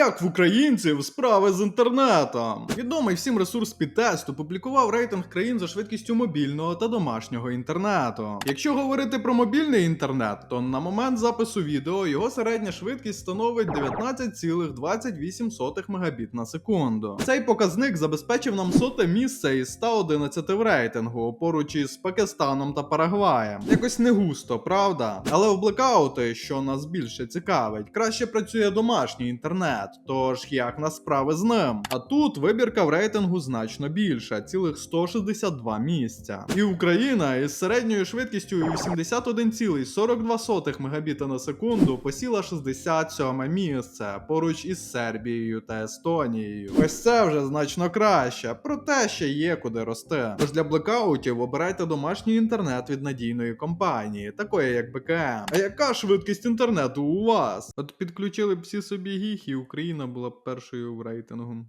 Як в українців справи з інтернетом? Відомий всім ресурс Підтест опублікував рейтинг країн за швидкістю мобільного та домашнього інтернету. Якщо говорити про мобільний інтернет, то на момент запису відео його середня швидкість становить 19,28 Мбіт на секунду. Цей показник забезпечив нам соте місце із 111 в рейтингу, поруч із Пакистаном та Парагваєм. Якось не густо, правда? Але в блекаути, що нас більше цікавить, краще працює домашній інтернет. Тож як на справи з ним? А тут вибірка в рейтингу значно більша, цілих 162 місця. І Україна із середньою швидкістю 81,42 Мбіта на секунду посіла 67 місце поруч із Сербією та Естонією. Ось це вже значно краще, проте ще є куди рости. Тож для блекаутів обирайте домашній інтернет від надійної компанії, такої як БКМ. А яка швидкість інтернету у вас? От підключили б всі собі гіг, і Україна була першою в рейтингу.